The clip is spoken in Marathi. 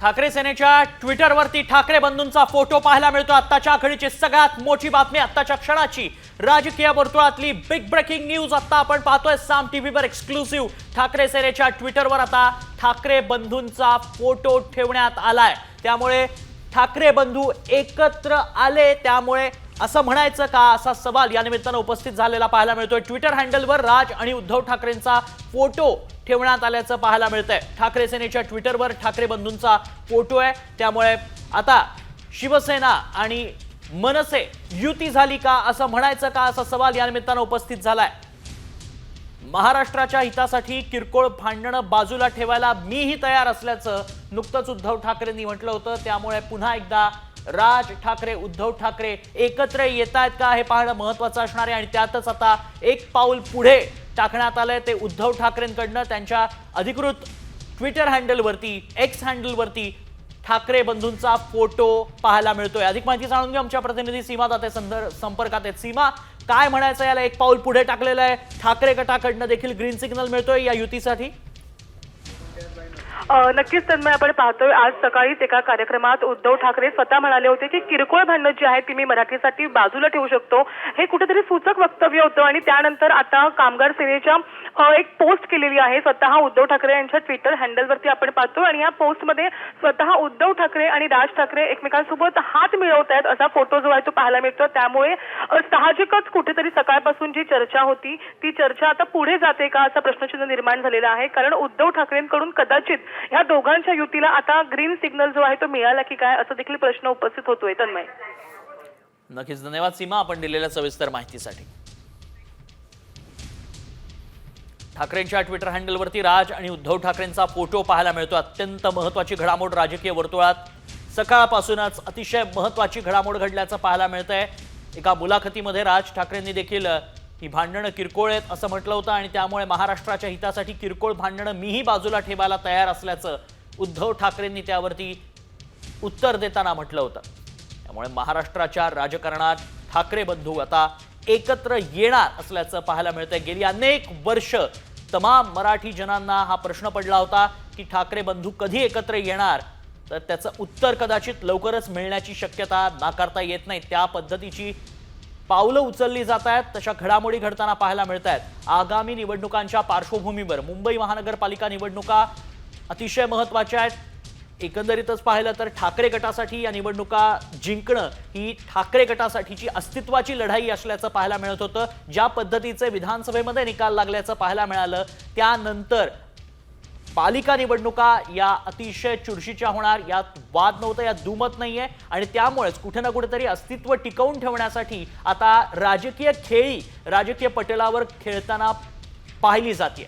ठाकरे सेनेच्या ट्विटरवरती ठाकरे बंधूंचा फोटो पाहायला मिळतो. आत्ताच्या आघाडीची सगळ्यात मोठी बातमी आत्ताच्या क्षणाची. राजकीय वर्तुळातली बिग ब्रेकिंग न्यूज आता आपण पाहतोय. साम टीव्हीवर एक्सक्लुसिव्ह ठाकरे सेनेच्या ट्विटरवर आता ठाकरे बंधूंचा फोटो ठेवण्यात आलाय. त्यामुळे ठाकरे बंधू एकत्र आले. त्यामुळे असं म्हणायचं का? असा सवाल या निमित्तानं उपस्थित झालेला पाहायला मिळतोय. ट्विटर हँडलवर राज आणि उद्धव ठाकरेंचा फोटो ठेवण्यात आल्याचं पाहायला मिळतंय. ठाकरे सेनेच्या ट्विटरवर ठाकरे बंधूंचा फोटो आहे. त्यामुळे आता शिवसेना आणि मनसे युती झाली का असं म्हणायचं का असा सवाल या निमित्तानं उपस्थित झालाय. महाराष्ट्राच्या हितासाठी किरकोळ भांडणं बाजूला ठेवायला मीही तयार असल्याचं नुकतंच उद्धव ठाकरेंनी म्हटलं होतं. त्यामुळे पुन्हा एकदा राज ठाकरे उद्धव ठाकरे एकत्र येत आहेत का हे पाहणं महत्वाचं असणार आहे. आणि त्यातच आता एक पाऊल पुढे टाकण्यात आलंय ते उद्धव ठाकरेंकडनं. त्यांच्या अधिकृत ट्विटर हँडलवरती एक्स हँडलवरती ठाकरे बंधूंचा फोटो पाहायला मिळतोय. अधिक माहिती जाणून घेऊ आमच्या प्रतिनिधी सीमा दाते संदर संपर्कात आहेत. सीमा काय म्हणायचं याला? एक पाऊल पुढे टाकलेलं आहे. ठाकरे गटाकडनं देखील ग्रीन सिग्नल मिळतोय या युतीसाठी. नक्कीच तन्मय आपण पाहतोय आज सकाळीच एका कार्यक्रमात उद्धव ठाकरे स्वतः म्हणाले होते की किरकोळ भांडणं जी आहेत ती मी मराठीसाठी बाजूला ठेवू शकतो. हे कुठेतरी सूचक वक्तव्य होतं आणि त्यानंतर आता कामगार सेनेच्या एक पोस्ट केलेली आहे स्वतः उद्धव ठाकरे यांच्या ट्विटर हँडलवरती आपण पाहतो आणि या पोस्टमध्ये स्वतः उद्धव ठाकरे आणि राज ठाकरे एकमेकांसोबत हात मिळवत आहेत असा फोटो जो आहे तो पाहायला मिळतो त्यामुळे साहजिकच कुठेतरी सकाळपासून जी चर्चा होती ती चर्चा आता पुढे जाते का असा प्रश्नचिन्ह निर्माण झालेला आहे. कारण उद्धव ठाकरेंकडून कदाचित या दोघांच्या युतीला आता ग्रीन सिग्नल जो आहे तो मिळाला की काय असं देखील प्रश्न उपस्थित होतोय तन्मय. नक्कीच. धन्यवाद सीमा. आपण दिलेल्या सविस्तर माहितीसाठी. ठाकरेंच्या ट्विटर हँडलवरती राज आणि उद्धव ठाकरेंचा फोटो पाहायला मिळतो अत्यंत महत्वाची घडामोड राजकीय वर्तुळात. सकाळपासूनच अतिशय महत्वाची घडामोड घडल्याचं पाहायला मिळतंय. एका मुलाखतीमध्ये राज ठाकरेंनी देखील ही भांडणं किरकोळ आहेत असं म्हटलं होतं आणि त्यामुळे महाराष्ट्राच्या हितासाठी किरकोळ भांडणं मीही बाजूला ठेवायला तयार असल्याचं उद्धव ठाकरेंनी त्यावरती उत्तर देताना म्हटलं होतं. त्यामुळे महाराष्ट्राच्या राजकारणात ठाकरे बंधू आता एकत्र येणार असल्याचं पाहायला मिळतंय. गेली अनेक वर्ष तमाम मराठी जनांना हा प्रश्न पडला होता की ठाकरे बंधू कधी एकत्र येणार? तर त्याचं उत्तर कदाचित लवकरच मिळण्याची शक्यता नाकारता येत नाही. त्या पद्धतीची पावलं उचलली जात आहेत तशा घडामोडी घडताना पाहायला मिळत आहेत आगामी निवडणुकांच्या पार्श्वभूमीवर मुंबई महानगरपालिका निवडणुका अतिशय महत्त्वाच्या आहेत. एकंदरीतच पाहिलं तर ठाकरे गटासाठी या निवडणुका जिंकणं ही ठाकरे गटासाठीची अस्तित्वाची लढाई असल्याचं पाहायला मिळत होतं. ज्या पद्धतीचे विधानसभेमध्ये निकाल लागल्याचं पाहायला मिळालं त्यानंतर पालिका निवडणुका या अतिशय चुरशीच्या होणार यात वाद नव्हता यात दुमत नाही आहे आणि त्यामुळेच कुठे ना कुठेतरी अस्तित्व टिकवून ठेवण्यासाठी आता राजकीय खेळी राजकीय पटलावर खेळताना पाहिली जाते